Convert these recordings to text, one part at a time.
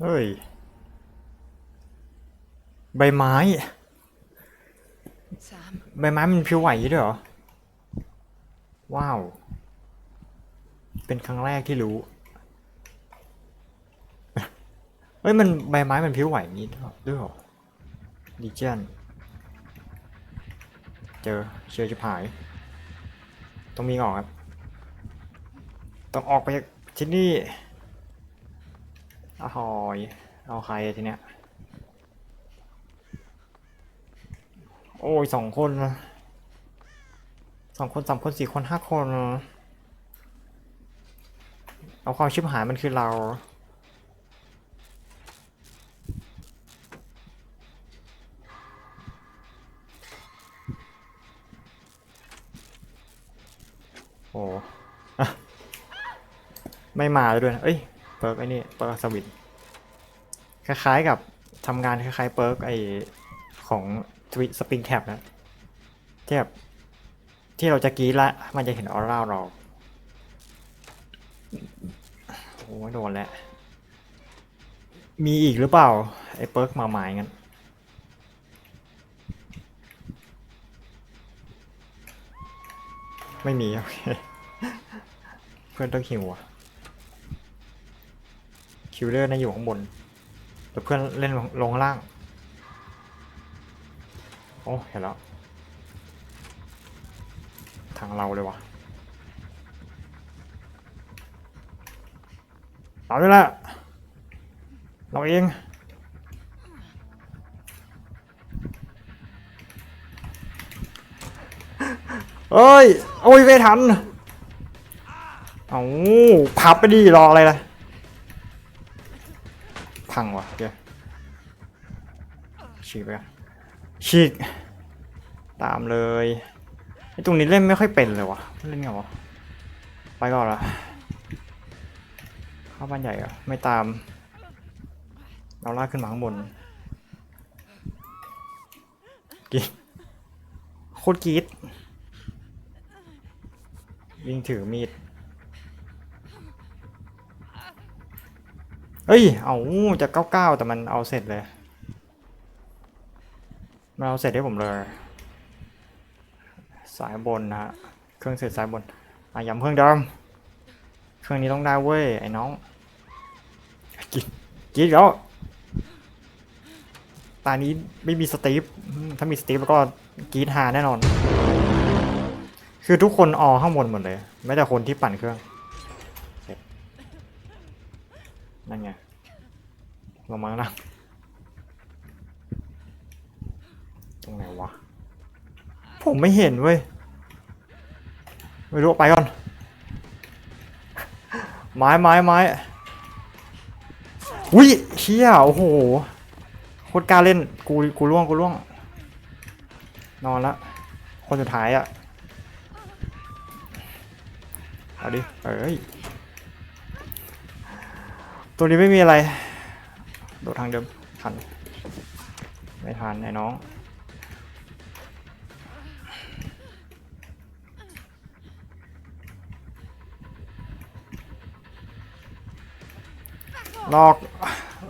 เฮ้ย ใบไม้ Sam, ใบไม้มันผิวไหวด้วยเหรอ ว้าว เป็นครั้งแรกที่รู้ เฮ้ย มันใบไม้มันผิวไหวอย่างนี้ด้วยเหรอดิเจนเจอเชื่อจะผาย ต้องมีออกครับ ต้องออกไปจากที่นี่ อ้หอย เอาใครทีเนี้ย โอ้ยสองคนนะสองคนสามคนสี่คนห้าคน เอาความชิบหายมันคือเรา โอ้ไม่มาเลยด้วยเอ้ย เปิร์กไอ้นี่เปิร์กสวิตคล้ายๆกับทำงานคล้ายๆเปิร์กไอของทวิสปริงแท็บนะที่แบบที่เราจะกรีละ มันจะเห็นออร่าเราโอ้โดนแล้ว มีอีกหรือเปล่า ไอ้เปิร์กมาหมายงั้นไม่มี โอเค เพื่อนต้องหิวอะ คิวเลอร์น่าอยู่ข้างบนแต่เพื่อนเล่นลงล่าง โอ้ เห็นแล้ว ทางเราเลยวะเอาด้วยละเราเองเอ้ย โอ้ยไม่ทัน เอาพับไปดิรออะไรล่ะ พังว่ะเดี๋ยฉีกไปก่อนฉีก ตามเลยไอ้ตรงนี้เล่นไม่ค่อยเป็นเลยวะเล่นไงวะไปก่อนละเข้าบ้านใหญ่อะไม่ตาม เราลากขึ้นมาข้างบนกีดโคตรกีดวิ่งถือมีด เฮ้ย เอาจะเก้าเก้าแต่มันเอาเสร็จเลยมันเอาเสร็จให้ผมเลย สายบนนะฮะ เครื่องเสร็จสายบน อะย้ำเครื่องเดิม เครื่องนี้ต้องได้เว้ยไอ้น้อง กินกินแล้วตานี้ไม่มีสตีฟ ถ้ามีสตีฟก็กีดหาแน่นอน คือทุกคนออข้างบนหมดเลยแม้แต่คนที่ปั่นเครื่อง นั่นไงลงมาแล้วนะตรงไหนวะ ผมไม่เห็นเว้ย ไม่รู้ไปก่อน ไม้ไม้ไม้อุ้ยเชี่ยโอ้โหโคตรกล้าเล่น กู กูล่วง กูล่วง นอนละ คนสุดท้ายอะเอาดิ เอ้ย ตัวนี้ไม่มีอะไร โดดทางเดิมทัน ไม่ทันไอ้น้องลอก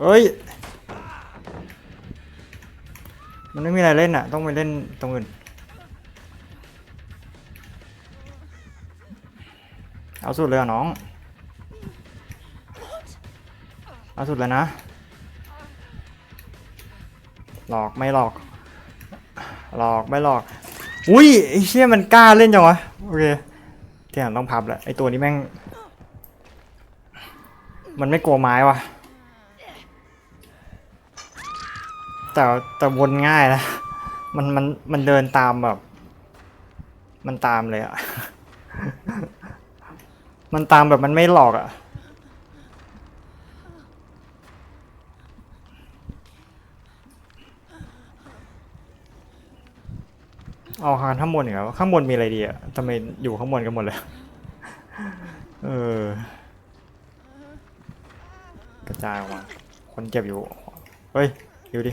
เอ้ย มันไม่มีอะไรเล่นอะ ต้องไปเล่นตรงอื่น เอาสุดเลยอะน้อง เอาสุดเลยนะ หลอกไม่หลอก หลอกไม่หลอก อุ้ยไอ้เชี่ยมันกล้าเล่นจังวะ โอเคที่ผมต้องพับแหละไอ้ตัวนี้แม่ง มันไม่กลัวไม้ว่ะ แต่แต่วนง่ายนะ มันมันมันเดินตามแบบ มันตามเลยอะ มันตามแบบมันไม่หลอกอะ เอาหานข้างบนอีกแล้วข้างบนมีอะไรดีอะทำไมอยู่ข้างบนกันหมดเลยเออกระจายออกมาคนเจ็บอยู่เฮ้ยอยู่ดิ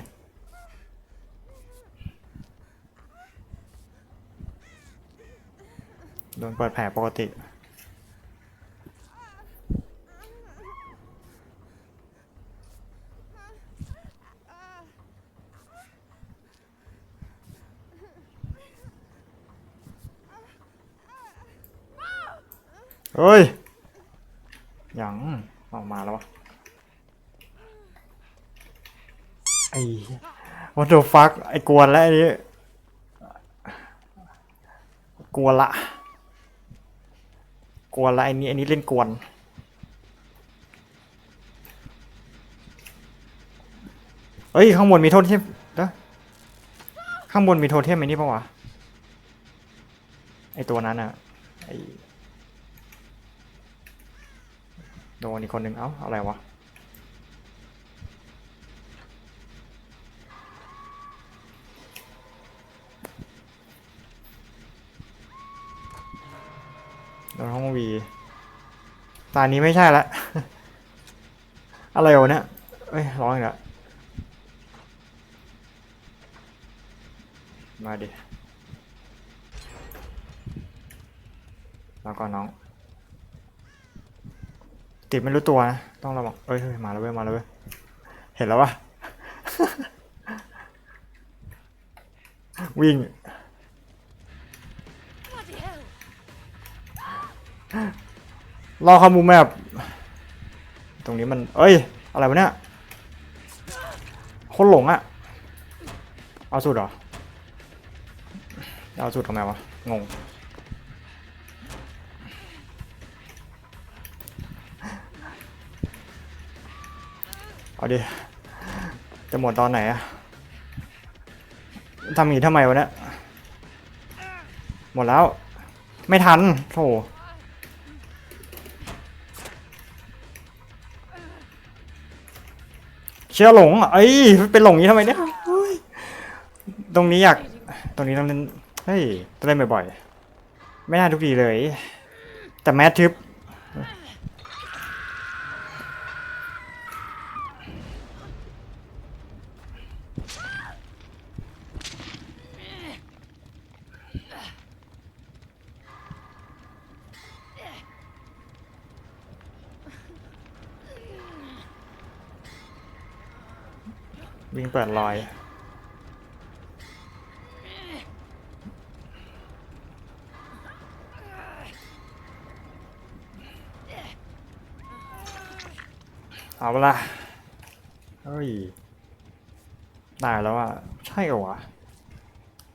โดนเปิดแผลปกติ ฮ้ยยังออกมาแล้ววะไอ้ what the fuck ไอ้กวนแล้วไอ้นี่กวนละกวนละไอ้นี่ไอ้นี่เล่นกวนเฮ้ย ข้างบนมีโทษเทมเด้อข้างบนมีโทเทมไอ้นี่ปะวะไอตัวนั้นอะไอ โดนอีกคนหนึ่งเอ้าอะไรวะโดนห้องวีตานี้ไม่ใช่ละอะไรวะเนี่ยเอ้ยร้องอีกแล้วมาดิแล้วก็น้อง ติดไม่รู้ตัวนะ ต้องระวังเอ้ยมาแล้วเว้ยมาแล้วเว้ยเห็นแล้ววะวิ่งรอเข้ามุมแมพตรงนี้มัน เอ้ย อะไรวะเนี่ยคนหลงอะเอาสุดเหรอ เอาสุดทำไมวะ งง เอาดิ จะหมดตอนไหนอะทำอย่างนี้ทำไมวะเนี่ย หมดแล้ว ไม่ทันโถเชื่อหลงเอ้ยเป็นหลงนี้ทำไมเนี่ยตรงนี้อยาก ตรงนี้ต้องเล่น เฮ้ยต้องเล่นบ่อยๆ ไม่น่าทุกทีเลย แต่แมททึบ วิ่งเปิดรอย เอาละเฮ้ยตายแล้วอะ ใช่เหรอวะ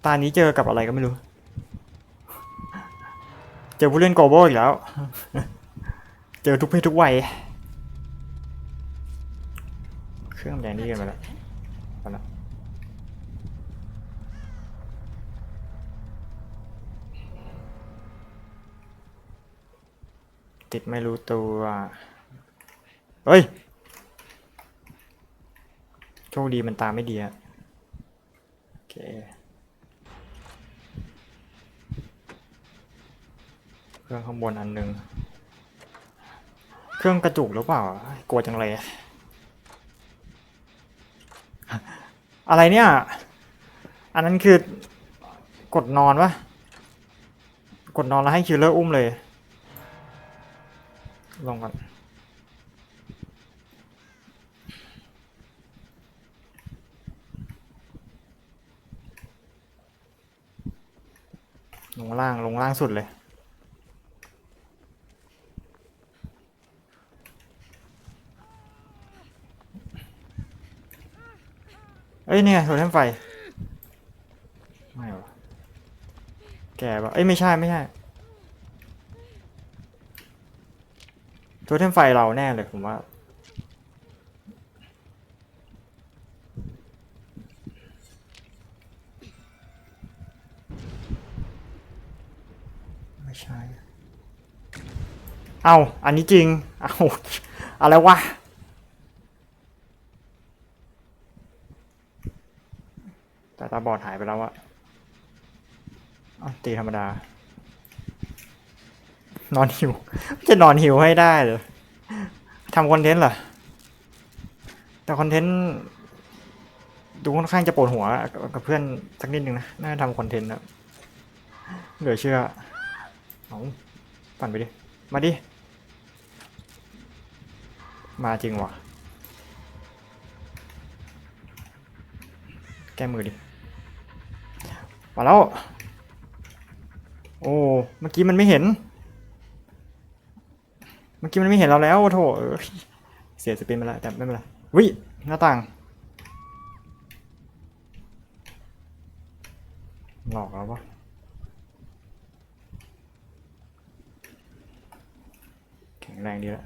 ตานี้เจอกับอะไรก็ไม่รู้ เจอผู้เล่นโกโบอีกแล้ว เจอทุกเพศทุกวัย เครื่องแดงนี่กันไปแล้วไปแล้ว ติดไม่รู้ตัว เฮ้ย โชคดีมันตามไม่ดีอะโอเคเครื่องข้างบนอันหนึ่งเครื่องกระจุกหรือเปล่ากลัวจังเลย อะไรเนี่ย อันนั้นคือกดนอนวะกดนอนแล้วให้คิลเลอร์อุ้มเลย ลงก่อนลงล่าง ลงล่างสุดเลย เอ้ยเนี่ยโทเทมไฟ ไม่หรอ แกปะเอ้ย ไม่ใช่ ไม่ใช่ โทเทมไฟเราแน่เลยผมว่า ไม่ใช่ เอาอันนี้จริง เอาอะไรวะแต่ตาบอดหายไปแล้วอะตีธรรมดา นอนหิว จะนอนหิวให้ได้เหรอทำคอนเทนต์เหรอ แต่คอนเทนต์ดูค่อนข้างจะปวดหัวกับเพื่อนสักนิดหนึ่งนะ น่าทำคอนเทนต์นะเหลือเชื่อเอาปั่นไปดิ มาดิ มาจริงว่ะแก้มือดิ มาแล้ว โอ้ เมื่อกี้มันไม่เห็น เมื่อกี้มันไม่เห็นเราแล้วโถเอ้ยเสียสปินไปแล้วแต่ไม่เป็นไรวิหน้าต่าง หลอกแล้ววะแข็งแรงดีแล้ว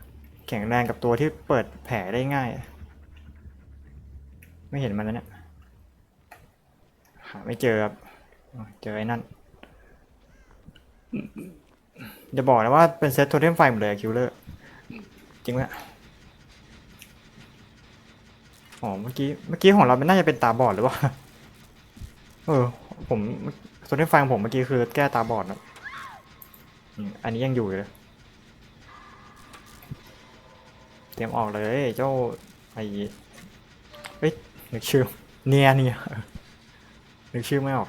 แข็งแรงกับตัวที่เปิดแผลได้ง่าย ไม่เห็นมันแล้วเนี่ยหาไม่เจอครับอ๋อเจอไอ้นั่น จะบอกนะว่าเป็นเซตโทเทมไฟหมดเลยคิวเลอร์ จริงไหมอ๋อเมื่อกี้เมื่อกี้ของเรามันน่าจะเป็นตาบอดหรือเปล่า เออ ผมโทเทมไฟของผมเมื่อกี้คือแก้ตาบอดนะอันนี้ยังอยู่เลย เตรียมออกเลยเจ้าไอ้เฮ้ยนึกชื่อเนียเนียนึกชื่อไม่ออก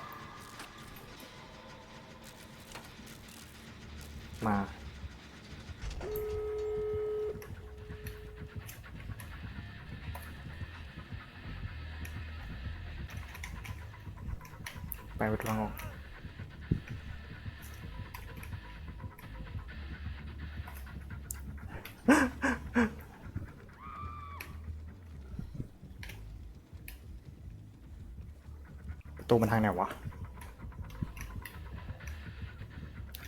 มา ไปไประตูทางออกประตูมันทางไหนวะ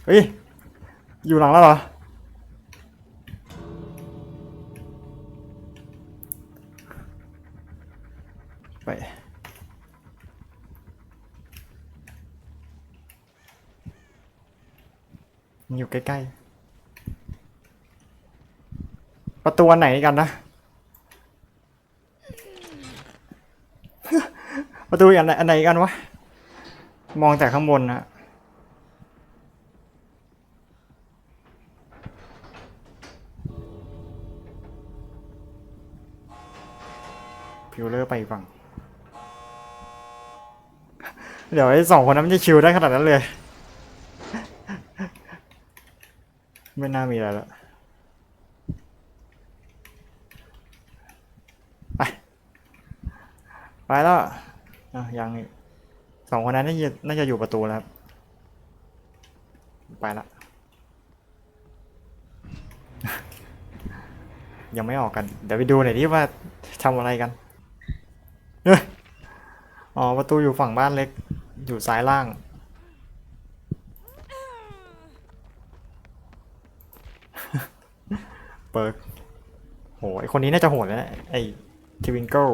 เฮ้ย อยู่หลังแล้วเหรอ ไปมันอยู่ใกล้ๆ ประตูอันไหนกันนะ ประตูอันไหนอันไหนกันวะ มองจากข้างบนนะ พิวเลอร์ไปกฝั่ง เดี๋ยวไอ้สองคนนั้นมันจะชิวได้ขนาดนั้นเลย ไม่น่ามีอะไรแล้วไป ไปแล้วอะยังสองคนนั้นน่าจะน่าจะอยู่ประตูแล้วครับ ไปละยังไม่ออกกัน เดี๋ยวไปดูหน่อยดิว่าทำอะไรกัน อ้ยอ๋อ ประตูอยู่ฝั่งบ้านเล็ก อยู่ซ้ายล่าง เปิร์กโหไอคนนี้น่าจะโหดแล้วนะไอทิวิงเกิล